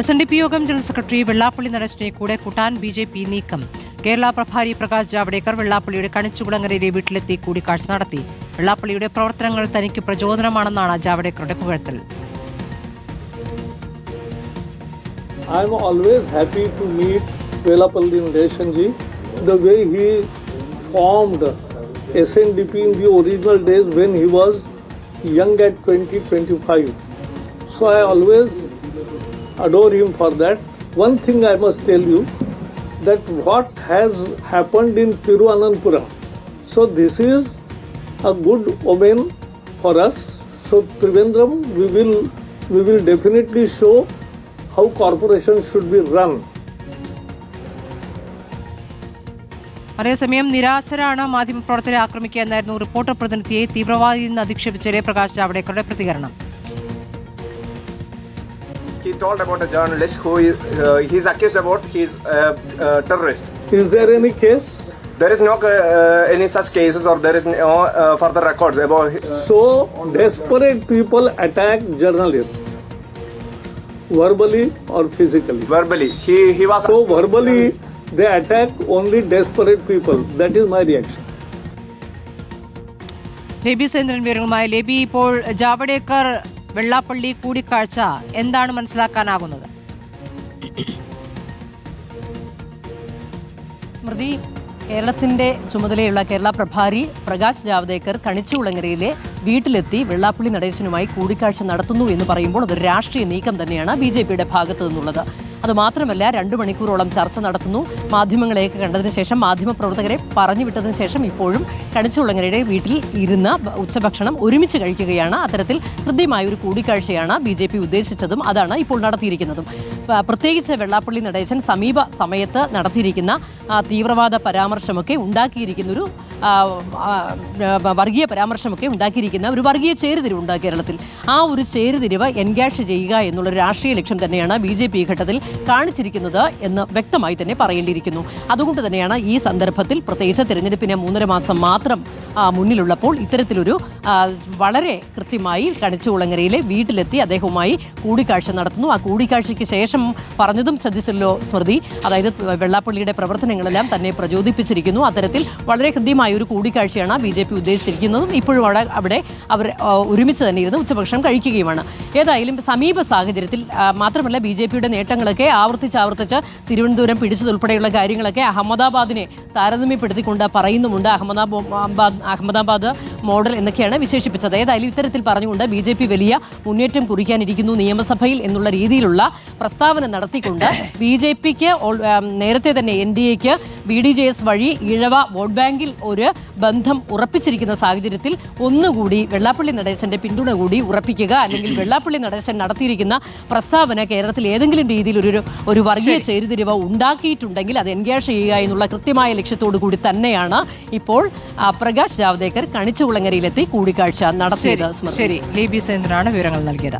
S N D P Yogam general secretary Vellappally നടേശനെ കൂടെ കൂട്ടാൻ B J P നീക്കം. കേരള പ്രഭാരി പ്രകാശ് ജാവ്ദേക്കർ വെള്ളാപ്പള്ളിയുടെ കണിച്ചുകുളങ്ങരയിലെ വീട്ടിലെത്തി കൂടിക്കാഴ്ച നടത്തി. വെള്ളാപ്പള്ളിയുടെ പ്രവർത്തനങ്ങൾ തനിക്ക് പ്രചോദനമാണെന്നാണ് ജാവ്ദേക്കറുടെ പുകഴ്ത്തൽ. SNDP in the original days when he was young at 20 25. So I always adore him for that. One thing I must tell you that what has happened in Tiruvananthapuram. So this is a good omen for us. So Trivandrum, we will we will definitely show how corporations should be run. അതേസമയം നിരാശരാണ് മാധ്യമപ്രവർത്തകരെ ആക്രമിക്കുക എന്നായിരുന്നു reporter പ്രതിനിധിയെ തീവ്രവാദി എന്ന് അധിക്ഷേപിച്ച പ്രകാശ് ജാവ്ദേക്കറുടെ പ്രതികരണം he told about a journalist who is uh, he's accused about he's a uh, uh, terrorist. Is there any case? There is no uh, any such cases or there is no uh, further records about. Uh, So desperate people attack journalists verbally or physically. verbally, he he was. So verbally they attack only desperate people. That is my reaction. ലേബി സേന്ദ്രൻ വിവരങ്ങളുമായി ലേബി ഇപ്പോൾ ജാവ്ദേക്കർ വെള്ളാപ്പള്ളി കൂടിക്കാഴ്ച എന്താണ് മനസ്സിലാക്കാനാകുന്നത്? സ്മൃതി കേരളത്തിന്റെ ചുമതലയുള്ള കേരള പ്രഭാരി പ്രകാശ് ജാവ്ദേക്കർ കണിച്ചുകുളങ്ങരയിലെ വീട്ടിലെത്തി വെള്ളാപ്പള്ളി നടേശനുമായി കൂടിക്കാഴ്ച നടത്തുന്നു എന്ന് പറയുമ്പോൾ അതൊരു രാഷ്ട്രീയ നീക്കം തന്നെയാണ് ബി ഭാഗത്തു നിന്നുള്ളത്. അത് മാത്രമല്ല രണ്ടു മണിക്കൂറോളം ചർച്ച നടത്തുന്നു. മാധ്യമങ്ങളെയൊക്കെ കണ്ടതിന് ശേഷം മാധ്യമപ്രവർത്തകരെ പറഞ്ഞു വിട്ടതിന് ശേഷം ഇപ്പോഴും കടിച്ചുള്ളങ്ങരുടെ വീട്ടിൽ ഇരുന്ന് ഉച്ചഭക്ഷണം ഒരുമിച്ച് കഴിക്കുകയാണ്. അത്തരത്തിൽ ഹൃദ്യമായ ഒരു കൂടിക്കാഴ്ചയാണ് ബി ജെ പി ഉദ്ദേശിച്ചതും അതാണ് ഇപ്പോൾ നടത്തിയിരിക്കുന്നതും. പ്രത്യേകിച്ച് വെള്ളാപ്പള്ളി നടേശൻ സമീപ സമയത്ത് നടത്തിയിരിക്കുന്ന തീവ്രവാദ പരാമർശമൊക്കെ ഉണ്ടാക്കിയിരിക്കുന്ന ഒരു വർഗീയ പരാമർശമൊക്കെ ഉണ്ടാക്കിയിരിക്കുന്ന ഒരു വർഗീയ ചേരുതിരിവുണ്ട് കേരളത്തിൽ. ആ ഒരു ചേരുതിരിവ് എൻഗാഷ് ചെയ്യുക എന്നുള്ള രാഷ്ട്രീയ ലക്ഷ്യം തന്നെയാണ് ബി ജെ പി ഘട്ടത്തിൽ കാണിച്ചിരിക്കുന്നത് എന്ന് വ്യക്തമായി തന്നെ പറയേണ്ടിയിരിക്കുന്നു. അതുകൊണ്ട് തന്നെയാണ് ഈ സന്ദർഭത്തിൽ പ്രത്യേകിച്ച് തെരഞ്ഞെടുപ്പിന് മൂന്നര മാസം മാത്രം മുന്നിലുള്ളപ്പോൾ ഇത്തരത്തിലൊരു വളരെ കൃത്യമായി കണിച്ചുകുളങ്ങരയിലെ വീട്ടിലെത്തി അദ്ദേഹവുമായി കൂടിക്കാഴ്ച നടത്തുന്നു. ആ കൂടിക്കാഴ്ചയ്ക്ക് ശേഷം പറഞ്ഞതും ശ്രദ്ധിച്ചല്ലോ സ്മൃതി. അതായത് വെള്ളാപ്പള്ളിയുടെ പ്രവർത്തനങ്ങളെല്ലാം തന്നെ പ്രചോദിപ്പിച്ചിരിക്കുന്നു. അത്തരത്തിൽ വളരെ ഹൃദ്യമായ ഒരു കൂടിക്കാഴ്ചയാണ് ബി ജെ പി ഉദ്ദേശിച്ചിരിക്കുന്നതും. ഇപ്പോഴും അവിടെ അവിടെ അവർ ഒരുമിച്ച് തന്നെ ഇരുന്ന് ഉച്ചഭക്ഷണം കഴിക്കുകയുമാണ്. ഏതായാലും സമീപ സാഹചര്യത്തിൽ മാത്രമല്ല ബി ജെ പിയുടെ നേട്ടങ്ങളൊക്കെ ആവർത്തിച്ച് തിരുവനന്തപുരം പിടിച്ചതുൾപ്പെടെയുള്ള കാര്യങ്ങളൊക്കെ അഹമ്മദാബാദിനെ താരതമ്യപ്പെടുത്തിക്കൊണ്ട് പറയുന്നുമുണ്ട്. അഹമ്മദാബാദ് അഹമ്മദാബാദ് മോഡൽ എന്നൊക്കെയാണ് വിശേഷിപ്പിച്ചത്. ഏതായാലും ഇത്തരത്തിൽ പറഞ്ഞുകൊണ്ട് ബി ജെ പി വലിയ മുന്നേറ്റം കുറിക്കാനിരിക്കുന്നു നിയമസഭയിൽ എന്നുള്ള രീതിയിലുള്ള പ്രസ്താവന നടത്തിക്കൊണ്ട് ബി ജെ പിക്ക് നേരത്തെ തന്നെ എൻ ഡി എക്ക് ബി ഡി ജെ എസ് വഴി ഇഴവ വോട്ട് ബാങ്കിൽ ഒരു ബന്ധം ഉറപ്പിച്ചിരിക്കുന്ന സാഹചര്യത്തിൽ ഒന്നുകൂടി വെള്ളാപ്പള്ളി നടേശന്റെ പിന്തുണ കൂടി ഉറപ്പിക്കുക അല്ലെങ്കിൽ വെള്ളാപ്പള്ളി നടേശൻ നടത്തിയിരിക്കുന്ന പ്രസ്താവന കേരളത്തിൽ ഏതെങ്കിലും രീതിയിൽ ഒരു ഒരു വർഗീയ ചേരുതിരിവ് ഉണ്ടാക്കിയിട്ടുണ്ടെങ്കിൽ അത് എൻഗേജ് ചെയ്യുക എന്നുള്ള കൃത്യമായ ലക്ഷ്യത്തോടു കൂടി തന്നെയാണ് ഇപ്പോൾ ആ, പ്രകാശ് ജാവ്ദേക്കർ കണിച്ചുകുളങ്ങരയിലെത്തി കൂടിക്കാഴ്ച നടത്തിയത് ശരി ലേബി സേന്ദ്രനാണ് വിവരങ്ങൾ നൽകിയത്.